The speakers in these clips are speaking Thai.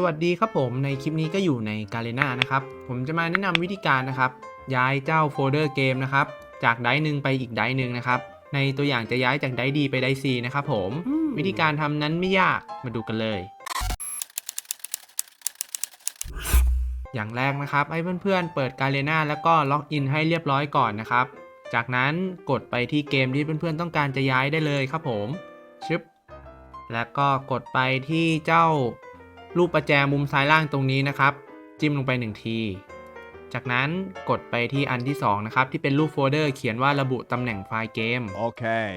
สวัสดีครับผมในคลิปนี้ก็อยู่ในกาเลนานะครับ ผมจะมาแนะนำวิธีการนะครับ ย้ายเจ้าโฟลเดอร์เกมนะครับ จากไดร์หนึ่งไปอีกไดร์หนึ่งนะครับ ในตัวอย่างจะย้ายจากไดร์ดีไปไดร์ซีนะครับผมวิธีการทำนั้นไม่ยากมาดูกันเลย อย่างแรกนะครับให้เพื่อนๆเปิดกาเลนาแล้วก็ล็อกอินให้เรียบร้อยก่อนนะครับ จากนั้นกดไปที่เกมที่เพื่อนๆต้องการจะย้ายได้เลยครับผมชึบแล้วก็กดไปที่เจ้า รูปประแจมุมซ้ายล่างตรงนี้นะครับ จิ้มลงไป 1 ที จากนั้นกดไปที่อันที่ 2 นะครับ ที่เป็นรูปโฟลเดอร์เขียนว่าระบุตำแหน่งไฟล์เกม Okay.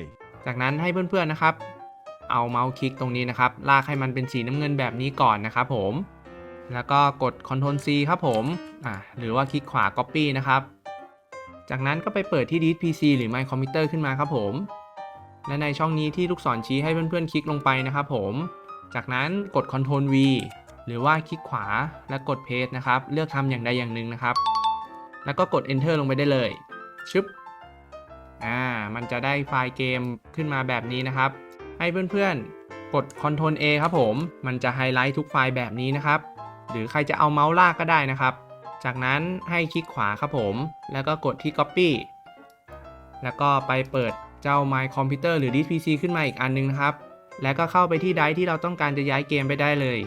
จากนั้นให้เพื่อนๆนะครับ เอาเมาส์คลิกตรงนี้นะครับ ลากให้มันเป็นสีน้ำเงินแบบนี้ก่อนนะครับผม แล้วก็กด Ctrl C ครับผมอ่าหรือว่าคลิกขวา Copy นะครับ จากนั้นก็ไปเปิดที่ Disk PC หรือ My Computer ขึ้นมาครับผม และในช่องนี้ที่ลูกศรชี้ให้เพื่อนๆคลิกลงไปนะครับผม จากนั้นกด Ctrl V หรือว่าคลิกขวาและกด Paste นะครับ เลือกทำอย่างใดอย่างหนึ่งนะครับ แล้วก็กด Enter ลงไปได้เลยชึบอ่ามันจะได้ไฟล์เกมขึ้นมาแบบนี้นะครับ ให้เพื่อนๆ กด Ctrl A ครับผม มันจะไฮไลท์ทุกไฟล์แบบนี้นะครับ หรือใครจะเอาเมาส์ลากก็ได้นะครับ จากนั้นให้คลิกขวาครับผม แล้วก็กดที่ Copy แล้วก็ไปเปิดเจ้า My Computer หรือ Disk PC ขึ้นมาอีกอันนึงนะครับ แล้วก็เข้าไปที่ไดร์ที่เราต้องการจะย้ายเกมไปได้เลย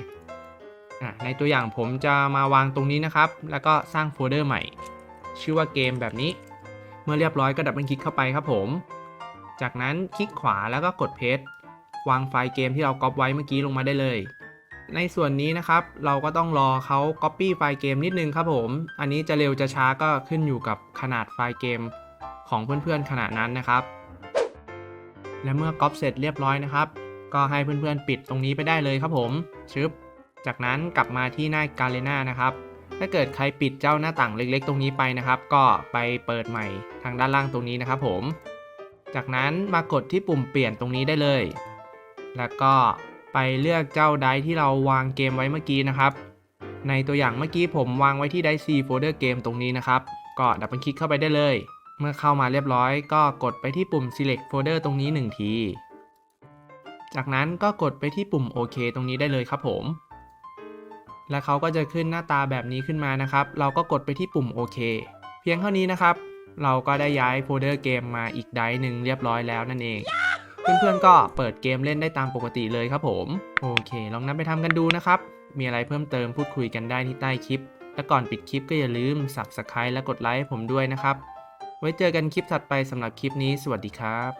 ในตัวอย่างผมจะมาวางตรงนี้นะครับ แล้วก็สร้างโฟลเดอร์ใหม่ ชื่อว่าเกมแบบนี้ เมื่อเรียบร้อยก็ดับเบิลคลิกเข้าไปครับผม จากนั้นคลิกขวาแล้วก็กดเพจวางไฟล์เกมที่เราก๊อปไว้เมื่อกี้ลงมาได้เลย ในส่วนนี้นะครับ เราก็ต้องรอเขา Copy ไฟล์เกมนิดนึงครับผม อันนี้จะเร็วจะช้าก็ขึ้นอยู่กับขนาดไฟล์เกมของเพื่อนๆขนาดนั้นนะครับ และเมื่อก๊อปเสร็จเรียบร้อยนะครับ ก็ให้เพื่อนๆปิดตรงนี้ไปได้เลยครับผมชึบจากนั้นกลับมาที่หน้ากาเลน่านะครับถ้าเกิดใครปิดเจ้าหน้าต่างเล็กๆ ตรงนี้ไปนะครับ ก็ไปเปิดใหม่ทางด้านล่างตรงนี้นะครับผม จากนั้นมากดที่ปุ่มเปลี่ยนตรงนี้ได้เลย แล้วก็ไปเลือกเจ้าไดที่เราวางเกมไว้เมื่อกี้นะครับ ในตัวอย่างเมื่อกี้ผมวางไว้ที่ไดร์ C folder เกมตรงนี้นะครับ ก็ดับเบิลคลิกเข้าไปได้เลย เมื่อเข้ามาเรียบร้อย ก็กดไปที่ปุ่ม select folder ตรงนี้ 1 ที จากนั้นก็กดไปที่ปุ่มโอเคตรงนี้ได้เลยครับผม และเขาก็จะขึ้นหน้าตาแบบนี้ขึ้นมานะครับ เราก็กดไปที่ปุ่มโอเคเพียงเท่านี้นะครับ เราก็ได้ย้ายโฟลเดอร์เกมมาอีกไดร์หนึ่งเรียบร้อยแล้วนั่นเอง เพื่อนๆก็เปิดเกมเล่นได้ตามปกติเลยครับผม โอเค ลองนำไปทำกันดูนะครับ มีอะไรเพิ่มเติมพูดคุยกันได้ที่ใต้คลิป และก่อนปิดคลิปก็อย่าลืม Subscribe และกดไลค์ให้ผมด้วยนะครับ ไว้เจอกันคลิปถัดไปสำหรับคลิปนี้ สวัสดีครับ